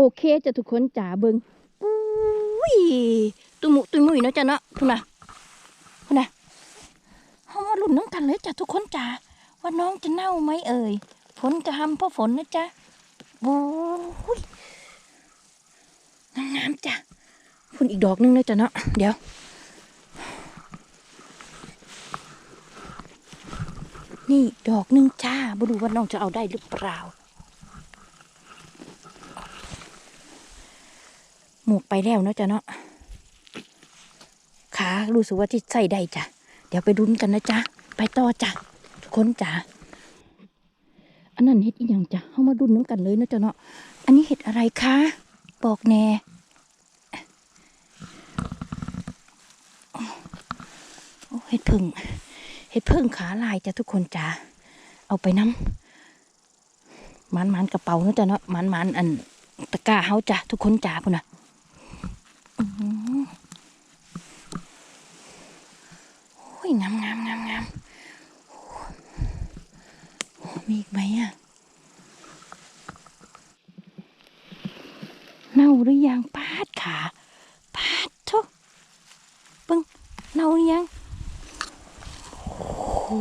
โอเคจะทุกคนจ๋าเบิงอุ้ยตุยมุตุยมุยเนาะจ้ะเนาะพุ่นน่ะพุ่นน่ะเฮามาลุ้นน้ำกันเลยจ้ะทุกคนจ๋าว่าน้องจะเน่าไหมเอ่ยฝนกระหำเพราะฝนนะจ๊ะโอ้ยงามๆจ้ะพุ่นอีกดอกหนึงเนาะจ้ะเนาะเดี๋ยวนี่ดอกหนึงจ้าบ่รู้ว่าน้องจะเอาได้หรือเปล่า หมวกไปแล้วเนาะจ้ะเนาะขารู้สึกว่าที่ใส่ได้จ้ะ เดี๋ยวไปดุนกันนะจ๊ะ ไปต่อจ้ะ ทุกคนจ้ะ อันนั้นเห็ดอีหยังจ้ะเข้ามาดุนน้ำกันเลยเนาะจ้ะเนาะ อันนี้เห็ดอะไรคะ บอกแน่โอ้เห็ดพึ่ง เห็ดพึ่งขาลายจ้ะทุกคนจ้ะ เอาไปน้ำมันมันกระเป๋าเนาะจ้ะเนาะมันมันอันตะกร้าเฮาจ้ะทุกคนจ้ะพุ่นน่ะ อื้อหือโอ้ ยงามงามงามงามโอ้มีอีกไหมอะเน่าหรือยังปาดขาปาดทุกปึ้งเน่าหรือยังโอ้โห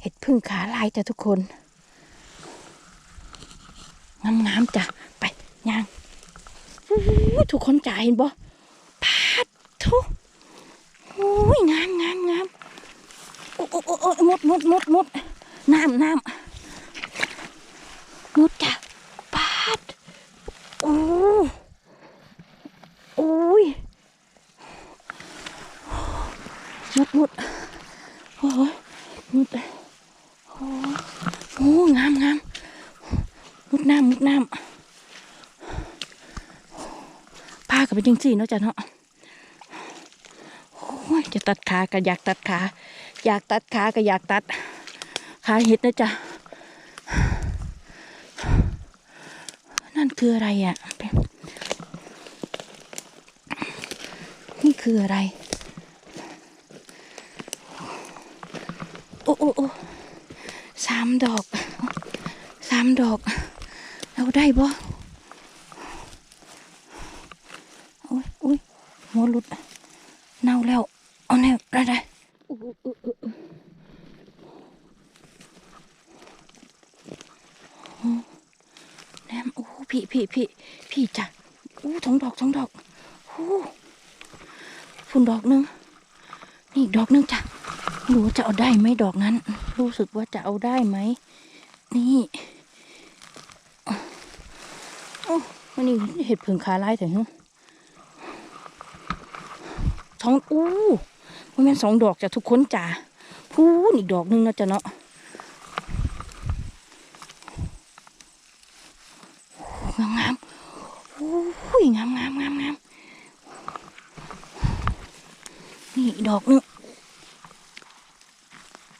เห็ดพึ่งขาลายจ้ะทุกคนงามงามจ้ะไปย่างทุกคนจ่ายเห็นบ่พาดทุกโอ้ยงาม โอ้โอ้โอ้โอ้หมดหมดมดหมดน้ำน้ำหมดจ้ะพาดโอ้โอ้ยหมดหมดโอ้ยหมดโอ้โอ้งามงามหมดน้ำหมดน้ำพากับเป็นจังสี่เนาะจ้ะเนาะ ยจะตัดขาก็อยากตัดขา อยากตัดขาก็อยากตัด ขาเห็ดนะจ๊ะ นั่นคืออะไรอะ นี่คืออะไร โอ้โอ้โอ้สามดอก สามดอก เอาได้บ่อุ้ยอุ้ยหัวหลุด เน่าแล้ว ได้ได้อู้อู้อู้อู้อู้แนมโอ้พี่พี่พี่พี่จ้ะอู้สองดอกสองดอกอู้ฝุ่นดอกหนึงนี่ดอกหนึงจ้ะรู้ว่าจะเอาได้ไหมดอกนั้น รู้สึกว่าจะเอาได้ไหมนี่โอ้วันนี้เห็ดผึ่งขาลายแต่ฮะสองอู้ มันเป็นสองดอกจากทุกคนจ้าพูนอีกดอกหนึงเนาะจ้ะเนาะงามงามๆโอ้ยงามงามงามงามนี่อีกดอกหนึง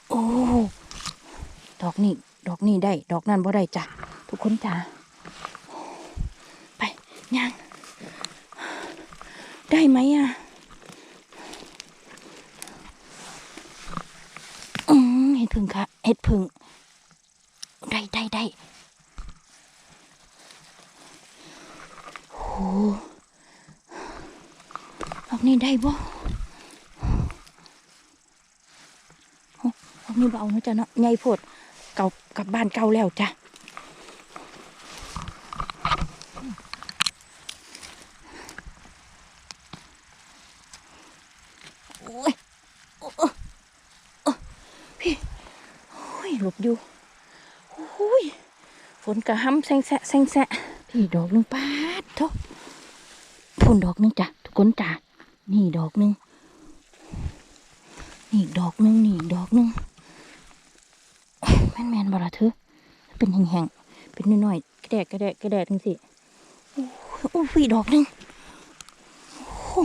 โอ้ดอกนี้ดอกนี้ได้ ดอกนั้นบ่ได้จ้ะทุกคนจ้าไปย่างได้ไหมอะ อื เอ็ดผึ่งค่ะเห็ดพึ่งได้ได้ได้โอ้ดอกนี้ได้บ่โอ้ดอกนี้เบาเนาะจ้ะเนาะใหญ่โพดเก่ากลับบ้านเก่าแล้วจ้ะโอ้ยโอ้โอ้ พี่โอ้ยหลบอยู่โอ้ยฝน กระห้ำแซงแซะแซงแซะพี่ดอกหนึ่งปาดเถอะฝนดอกหนึ่งจ้ะทุกคนจ้ะนี่ดอกหนึ่งนี่ดอกหนึ่งนี่ดอกหนึ่งแม่นแม่นบ่ละเธอเป็นแห้งๆเป็นน้อยๆกระแดกกระแดกกระแดกทั้งสิโอ้ยโอ้ยพี่ดอกหนึ่งโอ้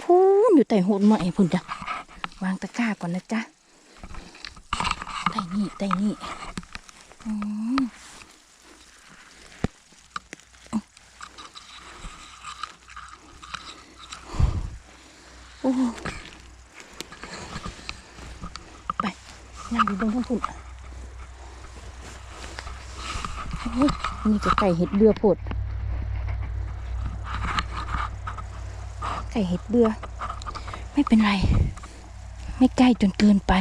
พูนอยู่แต่โหดใหม่พุ่นจ้ะวางตะกร้าก่อนนะจ๊ะ ใต้นี่ใต้นี่อืมโอ้ไปนั่งอยู่บนข้างพุ่นโอ้ยนี่จะไก่เห็ดเบื่อโพดไก่เห็ดเบื่อ ไม่เป็นไร ไม่ใกล้จนเกินไป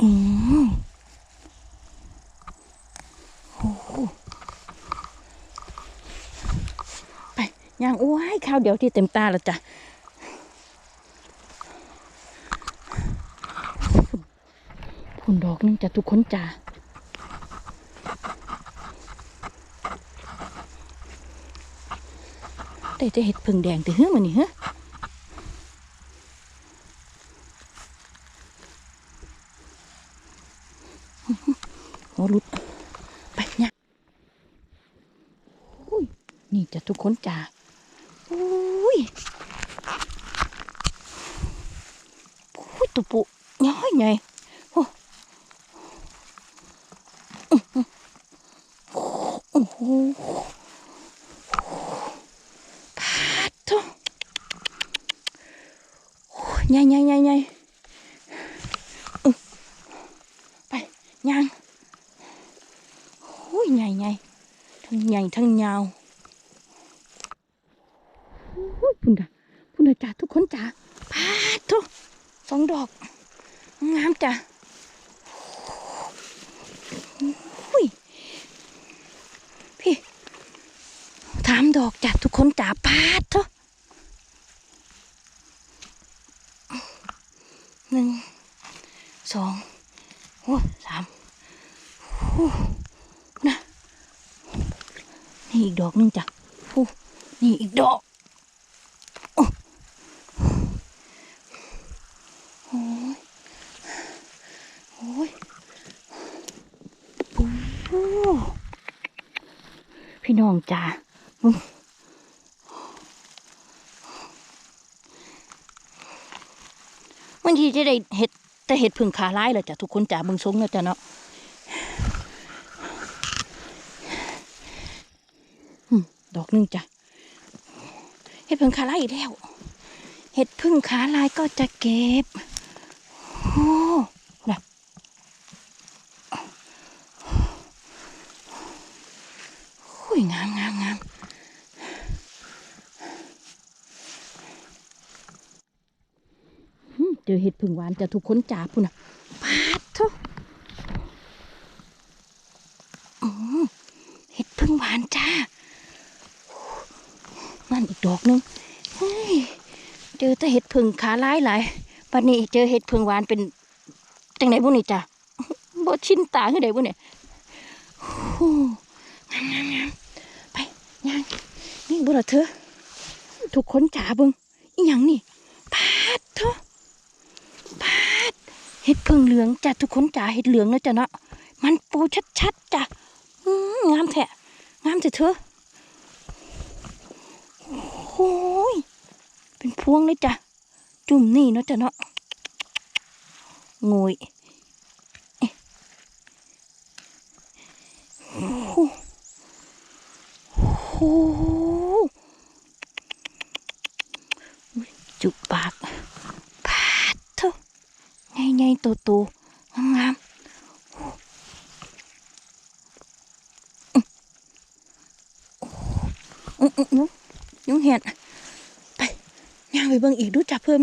อืมโอ้โหไปย่างอ้วยข้าวเดียวที่เต็มตาแล้วจ้ะผุนดอกนึงจะทุกคนจ้าแต่จะเห็ดผึ่งแดงแต่เฮ้ยมันนี่เฮ้ยหัวหลุดไปเนี่ยอุ้ยนี่จะทุกคนจ้า ยโอ้ยตุปุย้อยไงอ้โหพาดโถโอ้ยใหญ่ใหญ่ใหญ่ใหญ่อึไปย่างโอ้ยใหญ่ใหญ่ทั้งใหญ่ทั้งยาวโอ้ยพุ่นดะพุ่นดะจ้าทุกคนจ้าพาดโถสองดอก งามจ้ะโอ้ย พี่ ถามดอกจัดทุกคนจ๋าปาดเถอะหนึ่งสองโอ้สามโอ้นะนี่อีกดอกหนึงจ้ะโอ้นี่อีกดอกโอ้โอ้ยโอ้ยพี่น้องจ้า มึงทีจะได้เห็ดแต่เห็ดพึ่งขาร้ายเลยจ้ะทุกคนจ้ามึงสงเนาะจ้ะเนาะดอกหนึงจ้ะเห็ดพึ่งขาร้ายอีกแล้ว เห็ดพึ่งขาลายก็จะเก็บ โอ้นะโอ้ยงามงามงาม อืมเจอเห็ดพึ่งหวานจะทุกค้นจ่าพุ่นนะปาดเถอะเห็ดพึ่งหวานจ้า นั่นอีกดอกนึงเจอแต่เห็ดผึ่งขาร้ายหลายปันนี้เจอเห็ดผึ่งหวานเป็นจังไหนบุนี่จ้ะบ่ชินตาคือใดบุเนี่ยงามงามงามไปย่างนี่บุละเธอทุกค้นจ๋าบิงอีหยังนี่ปาดเถอะปาด เห็ดผึ่งเหลืองจ้ะทุกคนจ๋าเห็ดเหลืองนะจ้ะเนาะมันปูชัดๆจ้ะงามแท้งามแต่เธอโอ้ยเป็นพวงเลยจ้ะจุ่มนี่เนาะจ้ะเนาะงวยโอ้โหจุบปาก ใหญ่ๆโตๆงามๆอื้ออื้ออื้อยุงเห็ดย่างไปเบิ่งอีกดูจับเพื่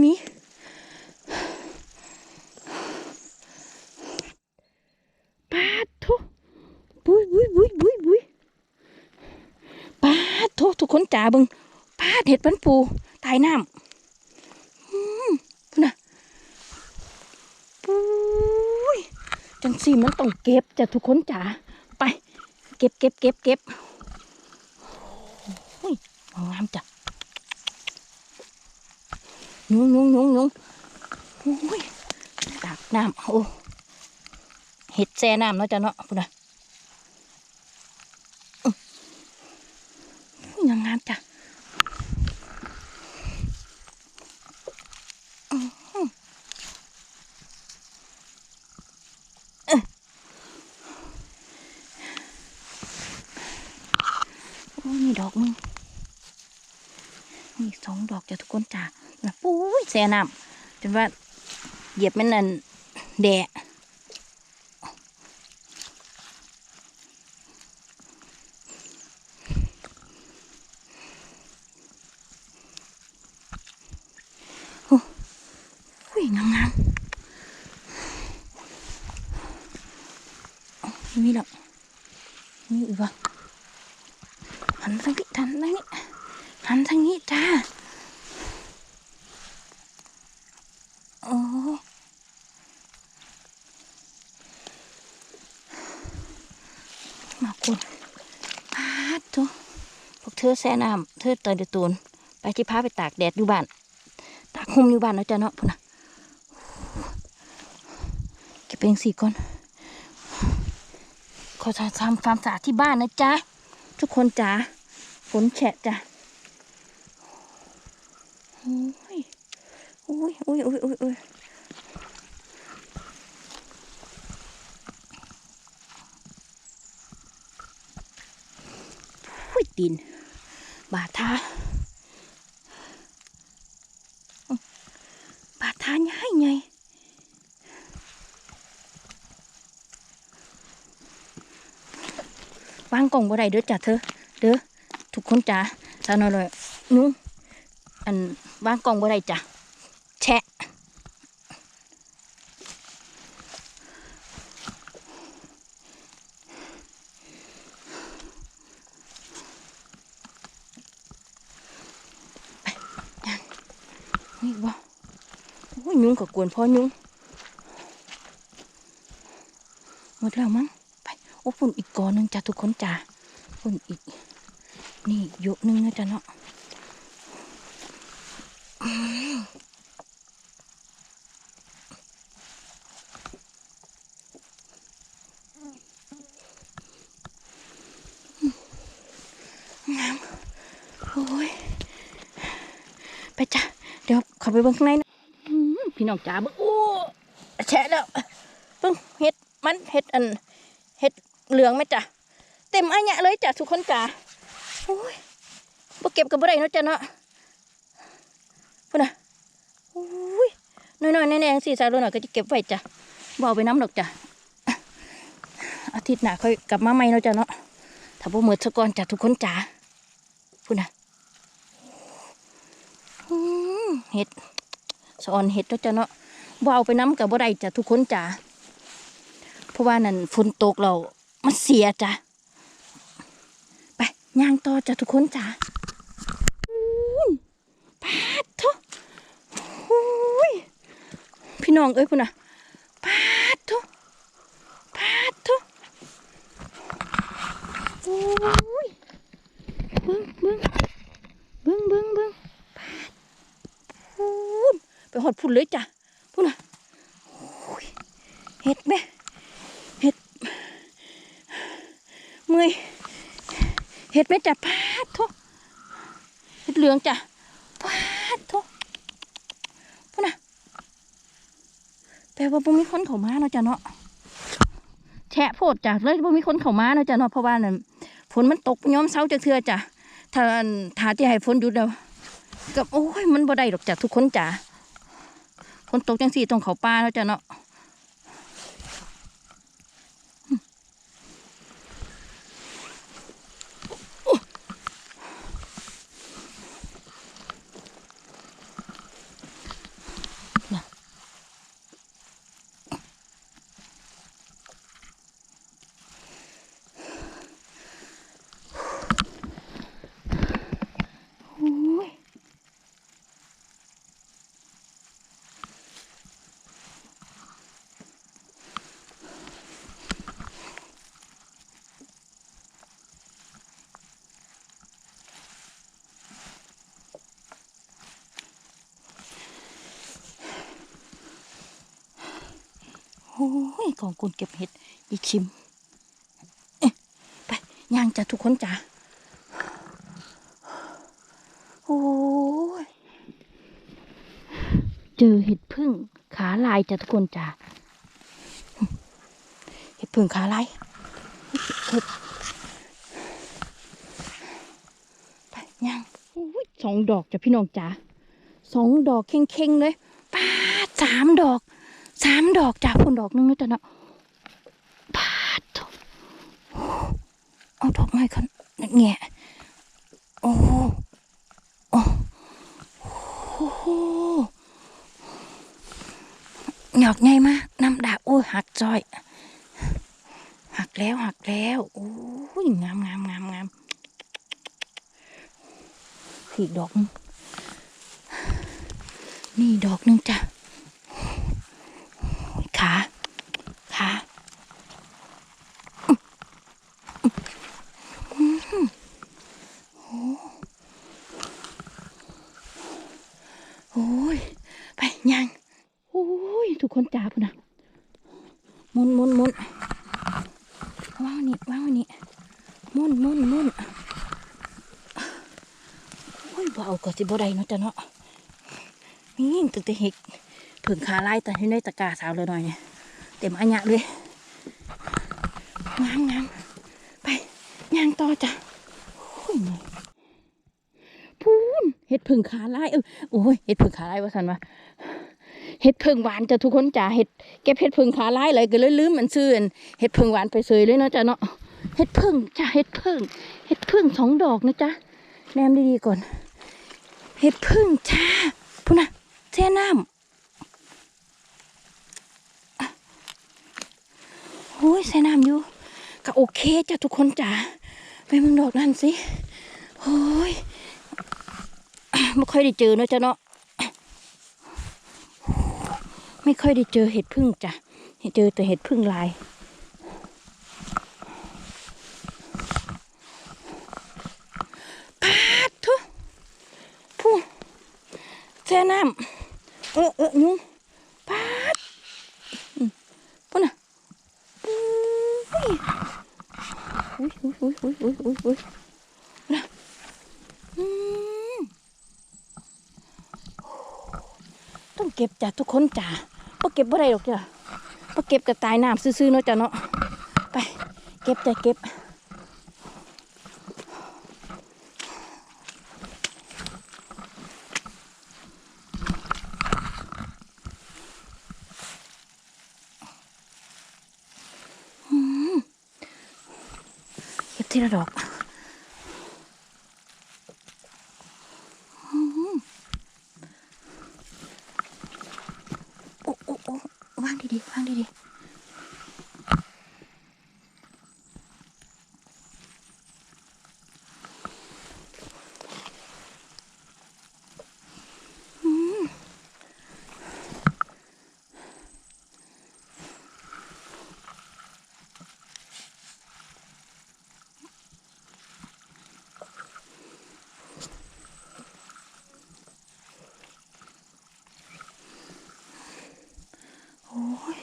จังสีมันต้องเก็บจะทุกคนจ๋าไป เก็บเก็บเก็บเก็บโอ้ยงามจ้ะยุงยุงยุงยุงโอ้ยตากน้ำโอ้เห็ดแซ่น้ำเนาะจ้ะเนาะพุ่นนะอื้ออุ้ยยังงามจ้ะอื้อหือเอ้อโอ้ยนี่ ดอกหนึงดอกจ้ะทุกคนจ้ะปุ้ยแซ่น้ำจนว่าเหยียบมันนั่นแดะโอ้อุ้ยงามงามๆไม่มีหรอกมีอีกวะหันทางนี้หันทางนี้หันทางนี้จ้า โอ้มา คุณพาดทุพวกเธอแซ่น้ำเธอตอนเดือตูนไปที่พาไปตากแดดอยู่บ้าน ตากห่มอยู่บ้านแล้วจ้ะเนาะพุ่นนะเก็บเป็นสี่ก่อนขอทำความสะอาดที่บ้านนะจ๊ะ ทุกคนจ๋าฝนแฉะจ้ะโอ้ยอุ้ยอุ้ยอุ้ยอุ้ยอยอุ้ย ดิน บาดทาอื้อบาดทาใหญ่ไงวางกล่องบ่ได้เด้อจ้ะเธอเด้อทุกคนจ้ะสาวน้อยเลยนุ้งอันวางกล่องบ่ได้จ้ะ แชะไปยังนี่บ่โอ้ยยุง กวนพ่อยุงหมดแล้วมั้งไปโอ้ฝุ่นอีกกอหนึงจ้ะทุกคนจ้าฝุ่นอีก นี่ยกนึงนะจ๊ะเนาะโอ้ยไปจ้ะ เดี๋ยวขับไปเบิ่งข้างในนะ พี่น้องจ๋าบิ่งโอ้แฉะแล้วเบิ่งเห็ดมันเห็ดอันเห็ดเหลืองไหมจ้ะเต็มอันเนี้ยเลยจ้ะทุกคนจ๋าโอ้ยบ่เก็บกับบ่ได้เนาะจ้ะเนาะพุ่นน่ะโอ้ยน้อยๆแน่ๆสี่สาวหน่อยก็จะเก็บไว้จ้ะบ่เอาไปน้ำดอกจ้ะอาทิตย์หน้าค่อยกลับมาใหม่เนาะจ้ะเนาะถ้าบ่หมดซะก่อนจ้ะทุกคนจ๋าพุ่นน่ะเห็ด สอนเห็ดเนาะจ้ะเนาะบ่เอาไปน้ำกับบ่ได้จ้ะทุกคนจ้ะเพราะว่านั่นฝนตกเรามันเสียจ้ะไปย่างต่อจ้ะทุกคนจ้ะปาดเถอะโอ้ยพี่น้องเอ้ยพุ่นน่ะปาดเถอะปาดเถอะโอ้ยเบิ้งเบิ้งเบิ้งเบิ้งเบิ้ง ไปหอดพุ่นเลยจ้ะพุ่นนะเห็ดไหมเห็ดเมื่อยเห็ดไหมจ้ะพาดโทเห็ดเหลืองจ้ะพาดโทพุ่นนะแต่ว่าบ่มีคนเข้ามาเนาะจ้ะเนาะแฉะโพดจ้ะเลยบ่มีคนเข้ามาเนาะจ้ะเนาะเพราะว่านั่นฝนมันตกย้อมเช้าจะเทือจ้ะถ้าถ้าที่ให้ฝนหยุดแล้วกับโอ้ยมันบ่ได้ดอกจ้ะทุกคนจ้ะ นตกจังสี่ต้องเขาป่าแล้วจ้ะเนาะ ยของกุนเก็บเห็ดอีชิมไปย่างจ้ะทุกคนจ้ะโอ้ยเจอเห็ดพึ่งขาลายจ้ะทุกคนจ้ะเห็ดพึ่งขาลายเห็ดไปย่างสองดอกจ้ะพี่น้องจ้ะสองดอกเข่งๆเลยป้าสามดอก สามดอกจากคนดอกหนึงนะจ๊ะเนาะป้าดโถ่เอาดอกไม้กันแง่โอ้โอ้โอ้โหหยอกไงมากน้ำดาบโอ้หักจอย หักแล้วหักแล้วโอ้ยงามงามงามงามอีกดอกหนึงนี่ดอกหนึงจ้ะขาขาอื้อหือโอ้โอ้ยไปยังโอ้ยทุกคนจ้าพุ่นนะหมุนหมุนหมุน ว่างนี่ว่างนี่ มุ่นมุ่นมุ่นโอ้ยบ่เอาก็สิบ่ได้เนาะจ้ะเนาะนี่ตึกต่เห็กเพิ่งขาไล่แต่ให้ได้ตะกร้าสาวเลยหน่อยเนี่ยเต็มอันยะเลยงามงามไปย่างต่อจ้ะโอ้ยพูนเห็ดเพิ่งขาไล่เออโอ้ยเห็ดเพิ่งขาไล่ว่าสันวะเห็ดเพิ่งหวานจ้ะทุกคนจ้ะเห็ดเก็บเห็ดเพิ่งขาไล่เลยก็เลยลืมมันซื่ออันเห็ดพึ่งหวานไปเสยเลยเนาะจ้ะเนาะ เห็ดพึ่งจ้ะเห็ดพึ่งเห็ดพึ่งสองดอกนะจ๊ะแนมดีๆก่อน เห็ดพึ่งจ้าพูนะแช่น้ำโอ้ยแช่น้ำอยู่ก็โอเคจ้ะทุกคนจ้ะไปมึงดอกนั่นสิโอ้ยไม่ค่อยได้เจอเนาะจ้ะเนาะไม่ค่อยได้เจอเห็ดพึ่งจ้ะเจอแต่เห็ดพึ่งลาย ปาดทุผู้แช่ น้ำเออเออยุงปาดอืมปุ่นน่ะอุ้ยอุ้ยอุ้ยอุ้ยอุ้ยอุ้ยอุ้ยนะอืมต้องเก็บจ้ะทุกคนจ้ะบ่เก็บบ่ได้หรอกจ้ะพอเก็บกระตายน้ำซื่อๆเนาะจ้ะเนาะไป เก็บจ้ะเก็บอืม เก็บทีละดอกอืมโอ้โอ้โอ้วางดีๆวางดีๆ โอ้ย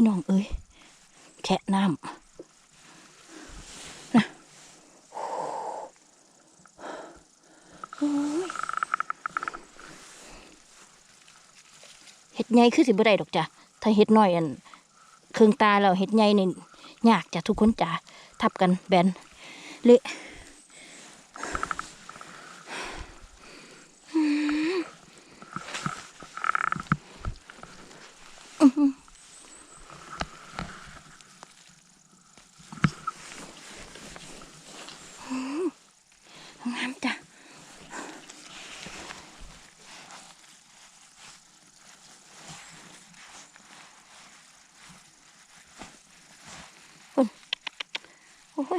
พี่น้องเอ้ยแคะน้ำนะโอ้ยเห็ดใหญ่คือสิบ่ได้ดอกจ้ะถ้าเห็ดน้อยอันเครื่องตาแล้วเห็ดใหญ่นี่ยากจ้ะทุกคนจ้ะทับกันแบนเละ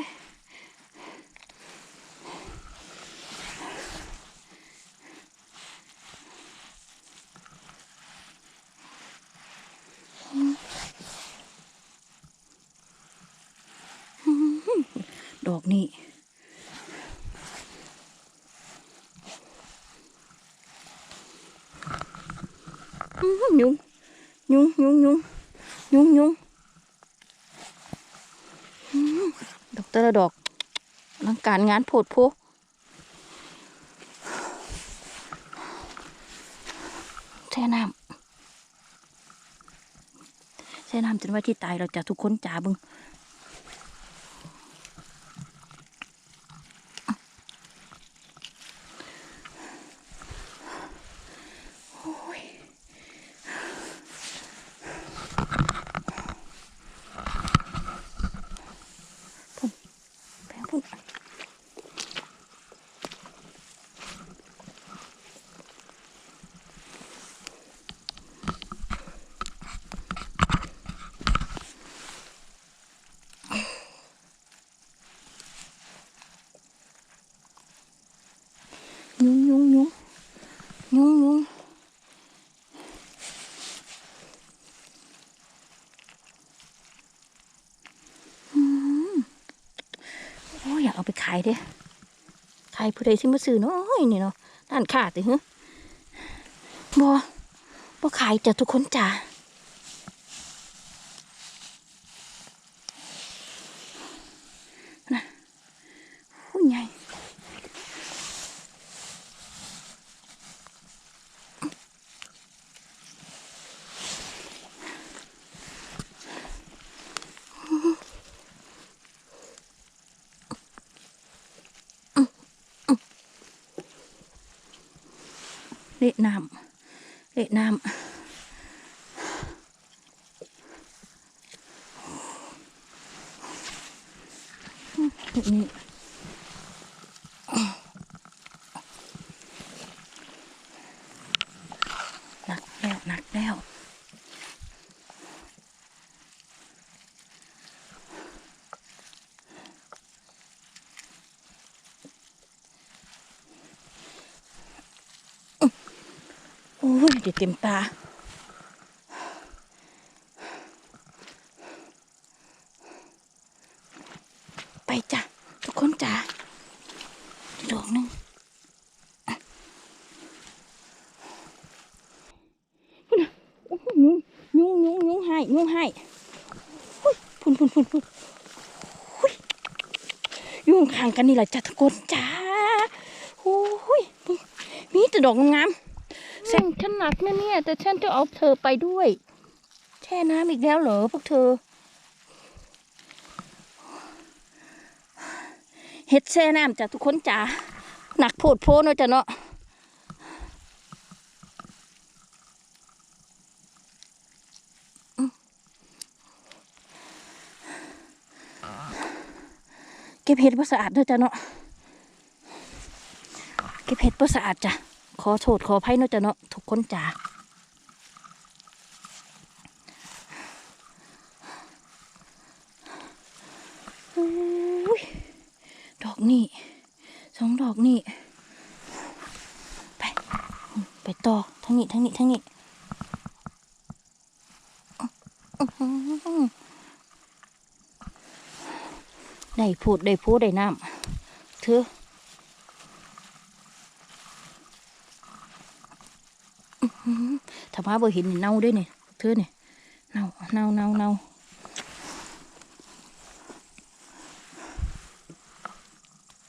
ยดอกนี่ อื้อหือยุงยุงยุงยุงยุงยุงอื้อดอก แต่ละดอกอลังการงานโพดโพแช่น้ำแช่น้ำจนว่าที่ตายเราจะทุกคนจ่าบึงายเด้ขายผู้ใดที่มาซื้อเนาะโอ้ยนี่เนาะด้านขาดติฮึบ่บ่ขายจ้ะทุกคนจ้านะผู้ใหญ่เละน้ำเละน้ำนี่หนักแล้วหนักแล้ว โอ้ยเดี๋ยวเต็มตา ไปจ้ะ ทุกคนจ้ะดอกหนึ่งพุ่นยุงยุงยุงยุงให้ยุงให้พุ่นพุ่นพุ่นพุ่นหุ้ยยุงข้างกันนี่แหละจ้ะทุกคนจ้าโอ้ยมีแต่ดอกงามๆ เส้นฉันหนักนะเนี่ย แต่ฉันจะเอาเธอไปด้วย แช่น้ำอีกแล้วเหรอพวกเธอ เฮ็ดแช่น้ำจ้ะทุกคนจ๋าหนักโพดโพเนาะจ้ะเนาะเก็บเห็ดบ่สะอาดเด้อจ้ะเนาะเก็บเห็ดบ่สะอาดจ้ะ ขอโทษขออภัยเนาะจ้ะเนาะทุกคนจ๋าดอกนี่สองดอกนี่ ไป ไปต่อทั้งนี้ทั้งนี้ทั้งนี้ได้พูดได้พูดได้น้ำเธอ ถ้ามาบ่เห็นนี่เน่าด้วยนี่เธอเนี่ยเน่าเน่าเน่าเน่า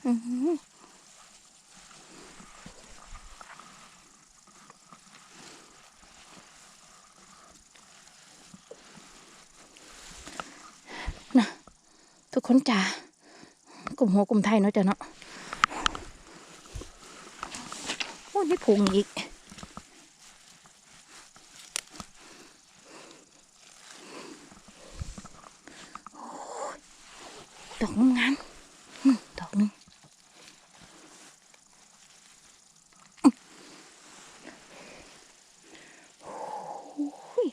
อื้อหือน่ะทุกคนจ๋ากลุ่มหัวกลุ่มไทยเนาะจ้ะเนาะโอ้ยนี่พุงอีก ดอกงามๆอืมดอกหนึงอืมโอ้ย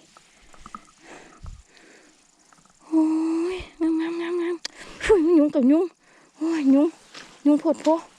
โอ้ยงามงามงามงาม เ